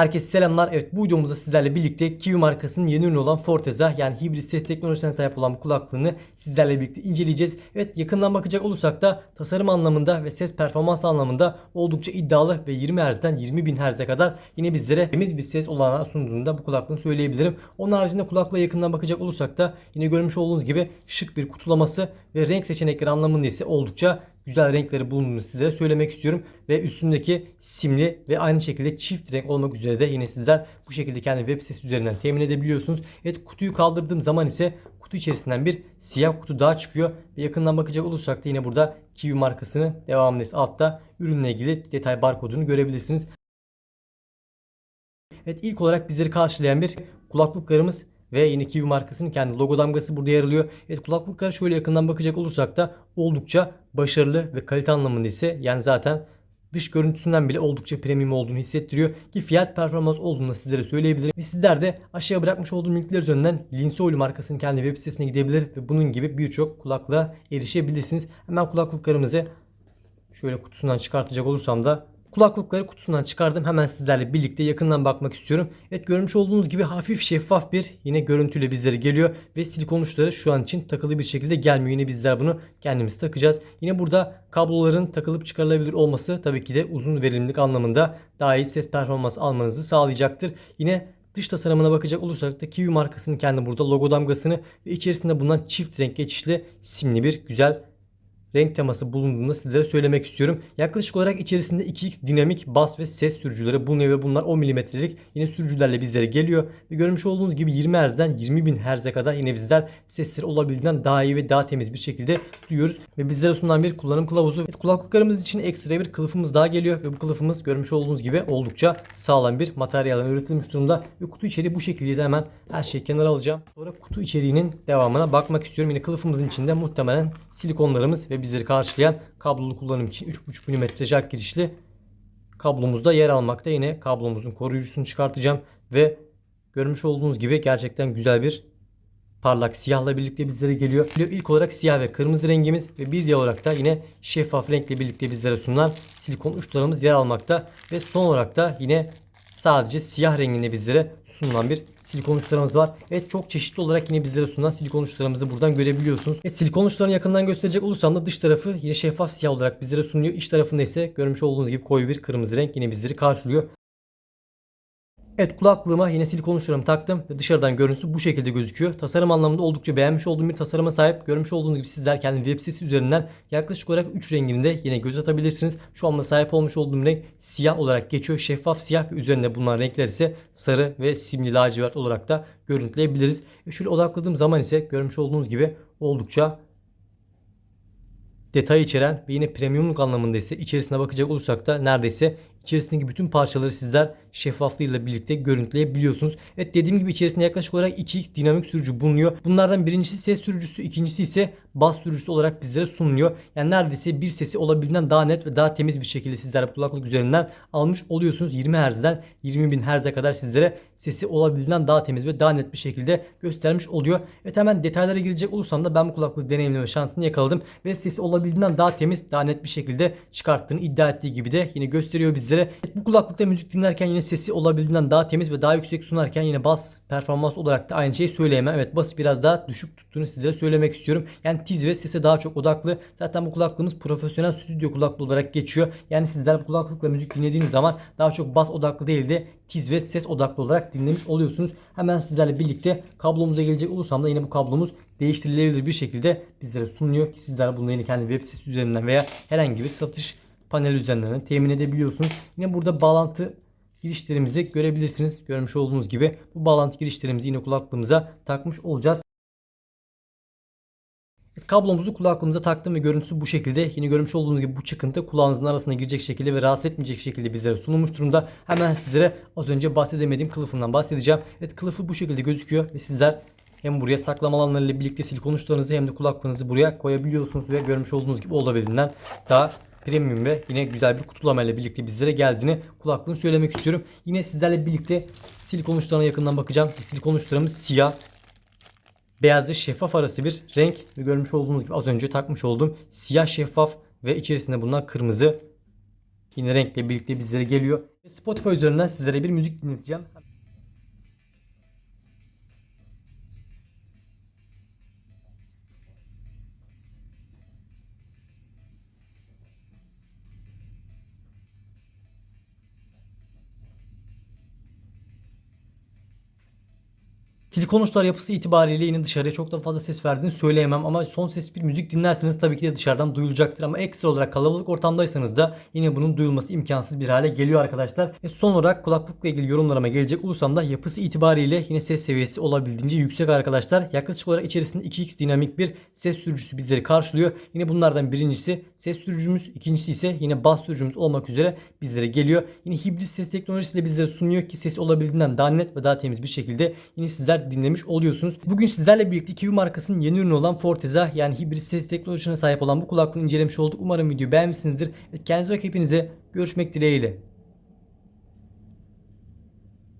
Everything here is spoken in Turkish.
Herkese selamlar. Evet bu videomuzda sizlerle birlikte Kiwi markasının yeni ürünü olan Forteza yani hibrit ses teknolojisine sahip olan bu kulaklığını sizlerle birlikte inceleyeceğiz. Evet yakından bakacak olursak da tasarım anlamında ve ses performans anlamında oldukça iddialı ve 20 Hz'den 20.000 Hz'e kadar yine bizlere temiz bir ses olanağı sunduğunda bu kulaklığını söyleyebilirim. Onun haricinde kulaklığa yakından bakacak olursak da yine görmüş olduğunuz gibi şık bir kutulaması ve renk seçenekleri anlamında ise oldukça güzel renkleri bulunduğunu sizlere söylemek istiyorum. Ve üstündeki simli ve aynı şekilde çift renk olmak üzere de yine sizler bu şekilde kendi web sitesi üzerinden temin edebiliyorsunuz. Evet kutuyu kaldırdığım zaman ise kutu içerisinden bir siyah kutu daha çıkıyor. Ve yakından bakacak olursak da yine burada Kiwi markasını devamlı altta ürünle ilgili detay barkodunu görebilirsiniz. Evet ilk olarak bizleri karşılayan bir kulaklıklarımız ve yine Kiwi markasının kendi logo damgası burada yer alıyor. Evet kulaklıklara şöyle yakından bakacak olursak da oldukça başarılı ve kalite anlamında ise yani zaten dış görüntüsünden bile oldukça premium olduğunu hissettiriyor ki fiyat performans olduğunu da sizlere söyleyebilirim. Ve sizler de aşağıya bırakmış olduğum linkler üzerinden Linsoil markasının kendi web sitesine gidebilir ve bunun gibi birçok kulaklığa erişebilirsiniz. Hemen kulaklıklarımızı şöyle kutusundan çıkartacak olursam da Kulaklıkları kutusundan çıkardım. Hemen sizlerle birlikte yakından bakmak istiyorum. Evet görmüş olduğunuz gibi hafif şeffaf bir yine görüntüyle bizlere geliyor. Ve silikon uçları şu an için takılı bir şekilde gelmiyor. Yine bizler bunu kendimiz takacağız. Yine burada kabloların takılıp çıkarılabilir olması tabii ki de uzun verimlilik anlamında daha iyi ses performansı almanızı sağlayacaktır. Yine Dış tasarımına bakacak olursak da Kiwi markasının kendi burada logo damgasını ve içerisinde bulunan çift renk geçişli simli bir güzel renk teması bulunduğunu sizlere söylemek istiyorum. Yaklaşık olarak içerisinde 2x dinamik bas ve ses sürücüleri bulunuyor ve bunlar 10 mm'lik yine sürücülerle bizlere geliyor. Ve görmüş olduğunuz gibi 20 Hz'den 20.000 Hz'e kadar yine bizler sesleri olabildiğinden daha iyi ve daha temiz bir şekilde duyuyoruz. Ve bizlere sunulan bir kullanım kılavuzu. Evet, kulaklıklarımız için ekstra bir kılıfımız daha geliyor ve bu kılıfımız görmüş olduğunuz gibi oldukça sağlam bir materyalden üretilmiş durumda. Ve kutu içeriği bu şekilde de hemen her şeyi kenara alacağım. Sonra kutu içeriğinin devamına bakmak istiyorum. Yine kılıfımızın içinde muhtemelen silikonlarımız ve bizleri karşılayan kablolu kullanım için 3.5 mm jack girişli kablomuzda yer almakta. Yine kablomuzun koruyucusunu çıkartacağım ve görmüş olduğunuz gibi gerçekten güzel bir parlak siyahla birlikte bizlere geliyor. İlk olarak siyah ve kırmızı rengimiz ve bir diğer olarak da yine şeffaf renkle birlikte bizlere sunulan silikon uçlarımız yer almakta. Ve son olarak da yine sadece siyah renginde bizlere sunulan bir silikon uçlarımız var. Evet çok çeşitli olarak yine bizlere sunulan silikon uçlarımızı buradan görebiliyorsunuz. Evet, silikon uçlarını yakından gösterecek olursam da dış tarafı yine şeffaf siyah olarak bizlere sunuyor. İç tarafında ise görmüş olduğunuz gibi koyu bir kırmızı renk yine bizleri karşılıyor. Evet kulaklığıma yine silikon uçlarımı taktım dışarıdan görüntüsü bu şekilde gözüküyor. Tasarım anlamında oldukça beğenmiş olduğum bir tasarıma sahip. Görmüş olduğunuz gibi sizler kendi web sitesi üzerinden yaklaşık olarak 3 rengini de yine göz atabilirsiniz. Şu anda sahip olmuş olduğum renk siyah olarak geçiyor. Şeffaf siyah ve üzerinde bulunan renkler ise sarı ve simli lacivert olarak da görüntüleyebiliriz. Ve şöyle odakladığım zaman ise görmüş olduğunuz gibi oldukça detay içeren ve yine premiumluk anlamında ise içerisine bakacak olursak da neredeyse içerisindeki bütün parçaları sizler şeffaflığıyla birlikte görüntüleyebiliyorsunuz. Evet dediğim gibi içerisinde yaklaşık olarak 2x dinamik sürücü bulunuyor. Bunlardan birincisi ses sürücüsü, ikincisi ise bas sürücüsü olarak bizlere sunuluyor. Yani neredeyse bir sesi olabildiğinden daha net ve daha temiz bir şekilde sizler kulaklık üzerinden almış oluyorsunuz. 20 Hz'den 20.000 Hz'e kadar sizlere sesi olabildiğinden daha temiz ve daha net bir şekilde göstermiş oluyor. Evet hemen detaylara girecek olursam da ben bu kulaklık deneyimleme şansını yakaladım ve sesi olabildiğinden daha temiz, daha net bir şekilde çıkarttığını iddia ettiği gibi de yine gösteriyor bizlere. Evet, bu kulaklıkta müzik dinlerken yine sesi olabildiğinden daha temiz ve daha yüksek sunarken yine bas performans olarak da aynı şeyi söyleyemem. Evet bas biraz daha düşük tuttuğunu sizlere söylemek istiyorum. Yani tiz ve sese daha çok odaklı. Zaten bu kulaklığımız profesyonel stüdyo kulaklığı olarak geçiyor. Yani sizler bu kulaklıkla müzik dinlediğiniz zaman daha çok bas odaklı değil de tiz ve ses odaklı olarak dinlemiş oluyorsunuz. Hemen sizlerle birlikte kablomuza gelecek olursam da yine bu kablomuz değiştirilebilir bir şekilde bizlere sunuyor ki sizler bunu yine kendi web sitesi üzerinden veya herhangi bir satış panel üzerinden temin edebiliyorsunuz. Yine burada bağlantı girişlerimizi görebilirsiniz. Görmüş olduğunuz gibi bu bağlantı girişlerimizi yine kulaklığımıza takmış olacağız. Kablomuzu kulaklığımıza taktım ve görüntüsü bu şekilde. Yine görmüş olduğunuz gibi bu çıkıntı kulağınızın arasına girecek şekilde ve rahatsız etmeyecek şekilde bizlere sunulmuş durumda. Hemen sizlere az önce bahsedemediğim kılıfından bahsedeceğim. Evet kılıfı bu şekilde gözüküyor ve sizler hem buraya saklama alanlarıyla birlikte silikon uçlarınızı hem de kulaklığınızı buraya koyabiliyorsunuz ve görmüş olduğunuz gibi olabildiğinden daha premium ve yine güzel bir kutulamayla birlikte bizlere geldiğini kulaklığını söylemek istiyorum. Yine sizlerle birlikte silikon uçlarına yakından bakacağım. Silikon uçlarımız siyah beyazlı şeffaf arası bir renk ve görmüş olduğunuz gibi az önce takmış olduğum siyah şeffaf ve içerisinde bulunan kırmızı yine renkle birlikte bizlere geliyor. Spotify üzerinden sizlere bir müzik dinleteceğim. Silikon uçlar yapısı itibariyle yine dışarıya çok da fazla ses verdiğini söyleyemem ama son ses bir müzik dinlerseniz tabii ki de dışarıdan duyulacaktır ama ekstra olarak kalabalık ortamdaysanız da yine bunun duyulması imkansız bir hale geliyor arkadaşlar. Ve son olarak kulaklıkla ilgili yorumlarıma gelecek olursam da yapısı itibariyle yine ses seviyesi olabildiğince yüksek arkadaşlar. Yaklaşık olarak içerisinde 2x dinamik bir ses sürücüsü bizleri karşılıyor. Yine bunlardan birincisi ses sürücümüz, ikincisi ise yine bas sürücümüz olmak üzere bizlere geliyor. Yine hibrit ses teknolojisiyle bizlere sunuyor ki ses olabildiğinden daha net ve daha temiz bir şekilde yine sizler dinlemiş oluyorsunuz. Bugün sizlerle birlikte Kiwi markasının yeni ürünü olan Forteza yani hibrit ses teknolojisine sahip olan bu kulaklığını incelemiş olduk. Umarım videoyu beğenmişsinizdir. Kendinize bakın hepinize görüşmek dileğiyle.